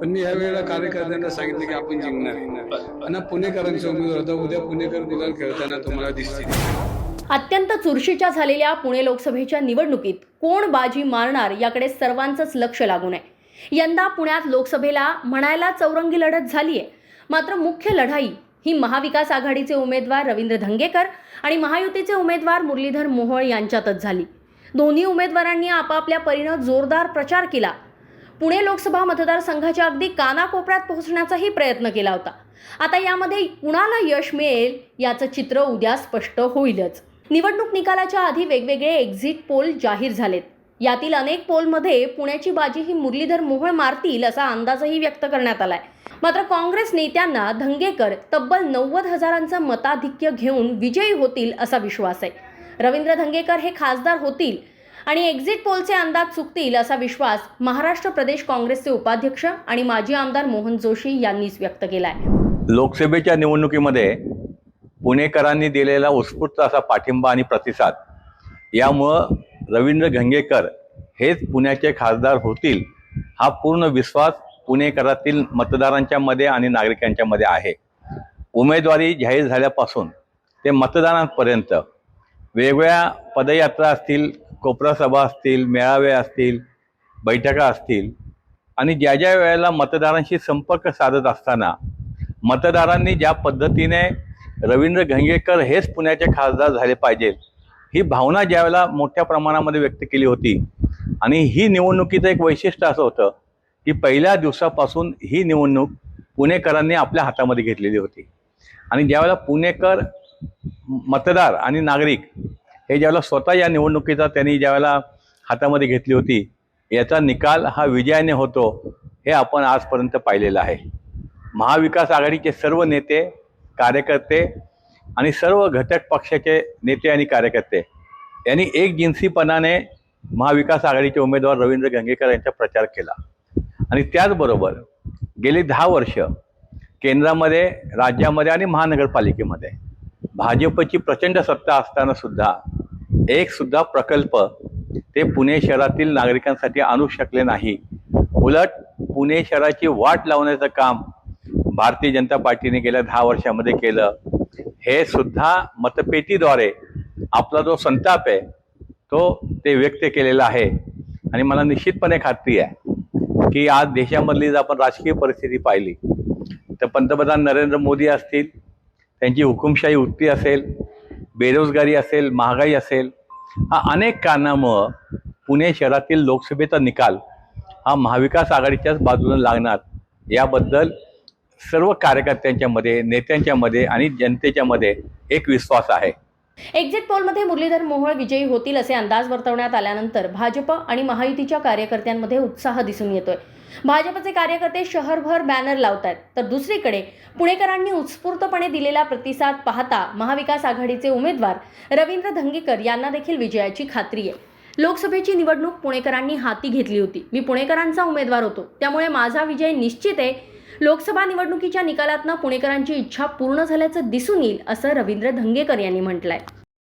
पण मी यावेळेला कार्यकर्त्यांना सांगितलं की आपण जिंकणार. आहे आणि पुणेकरांचे उमेदवार होता उद्या पुणेकर गुलाल खेळताना तुम्हाला दिसतील. अत्यंत चुरशीच्या झालेल्या पुणे लोकसभेच्या निवडणुकीत कोण बाजी मारणार याकडे सर्वांचंच लक्ष लागून आहे. यंदा पुण्यात लोकसभेला म्हणायला चौरंगी लढत झालीये. मात्र मुख्य लढाई ही महाविकास आघाडीचे उमेदवार रवींद्र धंगेकर आणि महायुतीचे उमेदवार मुरलीधर मोहोळ यांच्यातच झाली. दोन्ही उमेदवारांनी आपापल्या परीनं जोरदार प्रचार केला. पुणे लोकसभा मतदारसंघाच्या अगदी कानाकोपऱ्यात पोहोचण्याचाही प्रयत्न केला होता. आता यामध्ये कुणाला यश मिळेल याचं चित्र उद्या स्पष्ट होईलच. निवडणूक निकालाच्या आधी वेगवेगळे एक्झिट पोल जाहीर झालेत. यातील अनेक पोलमध्ये पुण्याची बाजी ही मुरलीधर मोहोळ मारतील असा अंदाजही व्यक्त करण्यात आलाय. मात्र काँग्रेस नेत्यांना धंगेकर तब्बल नव्वद हजारांचं मताधिक्य घेऊन विजयी होतील असा विश्वास आहे. रवींद्र धंगेकर हे खासदार होतील आणि एक्झिट पोलचे अंदाज चुकतील असा विश्वास महाराष्ट्र प्रदेश काँग्रेसचे उपाध्यक्ष आणि माजी आमदार मोहन जोशी यांनीच व्यक्त केला आहे लोकसभेच्या निवडणुकीमध्ये पुणेकरांनी दिलेला उत्स्फूर्त असा पाठिंबा आणि प्रतिसाद यामुळं रवींद्र घंगेकर हेच पुण्याचे खासदार होतील हा पूर्ण विश्वास पुणेकरातील मतदारांच्या मध्ये आणि नागरिकांच्या मध्ये आहे. उमेदवारी जाहीर झाल्यापासून ते मतदारांपर्यंत वेगवेगळ्या पदयात्रा असतील कोपरा सभा असतील मेळावे असतील बैठका असतील आणि ज्या ज्या वेळेला मतदारांशी संपर्क साधत असताना मतदारांनी ज्या पद्धतीने रवींद्र घंगेकर हेच पुण्याचे खासदार झाले पाहिजेत ही भावना ज्यावेळेला मोठ्या प्रमाणामध्ये व्यक्त केली होती. आणि ही निवडणुकीचं एक वैशिष्ट्य असं होतं की पहिल्या दिवसापासून ही निवडणूक पुणेकरांनी आपल्या हातामध्ये घेतलेली होती. आणि ज्यावेळेला पुणेकर मतदार आणि नागरिक हे ज्यावेळेला स्वतः या निवडणुकीचा त्यांनी ज्यावेळेला हातामध्ये घेतली होती याचा निकाल हा विजयाने होतो हे आपण आजपर्यंत पाहिलेलं आहे. महाविकास आघाडीचे सर्व नेते कार्यकर्ते आणि सर्व घटक पक्षाचे नेते आणि कार्यकर्ते यांनी एक जिन्सीपणाने महाविकास आघाडीचे उमेदवार रवींद्र गंगेकर यांचा प्रचार केला. आणि त्याचबरोबर गेली दहा वर्ष केंद्रामध्ये राज्यामध्ये आणि महानगरपालिकेमध्ये भाजपची प्रचंड सत्ता असताना सुद्धा एक सुद्धा प्रकल्प ते पुणे शहरातील नागरिकांसाठी आणू शकले नाही. उलट पुणे शहराची वाट लावण्याचं काम भारतीय जनता पार्टीने गेल्या दहा वर्षामध्ये केलं. हे सुद्धा मतपेटीद्वारे आपला जो संताप आहे तो ते व्यक्त केलेला आहे. आणि मला निश्चितपणे खात्री आहे की आज देशामधली जर आपण राजकीय परिस्थिती पाहिली तर पंतप्रधान नरेंद्र मोदी असतील त्यांची हुकुमशाही वृत्ती असेल बेरोजगारी असेल महागाई असेल हा अनेक कारणामुळं पुणे शहरातील लोकसभेचा निकाल हा महाविकास आघाडीच्याच बाजूने लागणार. याबद्दल सर्व कार्यकर्त्यांच्यामध्ये नेत्यांच्यामध्ये आणि जनतेच्यामध्ये एक विश्वास आहे. एक्झिट पोलमध्ये मुरलीधर मोहोळ विजयी होतील असे अंदाज वर्तवण्यात आल्यानंतर भाजप आणि महायुतीच्या कार्यकर्त्यांमध्ये उत्साह दिसून येतोय. भाजपचे कार्यकर्ते शहरभर बॅनर लावत आहेत तर दुसरीकडे पुणेकरांनी उत्स्फूर्तपणे दिलेला प्रतिसाद पाहता महाविकास आघाडीचे उमेदवार रवींद्र धंगेकर यांना देखील विजयाची खात्री आहे. लोकसभेची निवडणूक पुणेकरांनी हाती घेतली होती. मी पुणेकरांचा उमेदवार होतो. त्यामुळे माझा विजय निश्चित आहे. लोकसभा निवडणुकीच्या निकालातनं पुणेकरांची इच्छा पूर्ण झाल्याचं दिसून येईल असं रवींद्र धंगेकर यांनी म्हटलंय.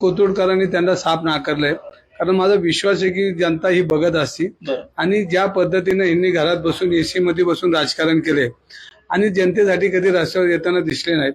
कोथरूडकरांनी त्यांना साफ नाकारलंय. कारण माझा विश्वास आहे की जनता ही बघत असती आणि ज्या पद्धतीने यांनी घरात बसून एसी मध्ये बसून राजकारण केले आणि जनतेसाठी कधी रस्त्यावर येताना दिसले नाहीत.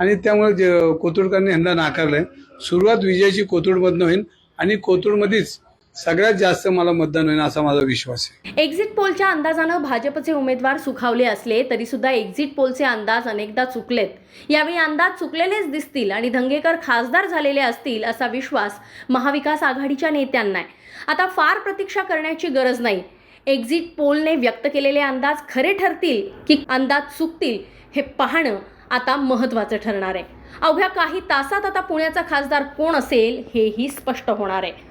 आणि त्यामुळे कोथरूडकरांनी यांना नाकारलंय. सुरुवात विजयाची कोथरूडमधनं होईल आणि कोथरूडमध्येच सगळ्यात जास्त मला मतदान होईल असा माझा विश्वास आहे. एक्झिट पोलच्या अंदाजानं भाजपचे उमेदवार सुखावले असले तरी सुद्धा एक्झिट पोलचे अंदाज अनेकदा चुकलेत. यावेळी अंदाज चुकलेलेच दिसतील आणि धंगेकर खासदार झालेले असतील असा विश्वास महाविकास आघाडीच्या नेत्यांना आहे. आता फार प्रतीक्षा करण्याची गरज नाही. एक्झिट पोलने व्यक्त केलेले अंदाज खरे ठरतील की अंदाज चुकतील हे पाहणं आता महत्त्वाचं ठरणार आहे. अवघ्या काही तासात आता पुण्याचा खासदार कोण असेल हेही स्पष्ट होणार आहे.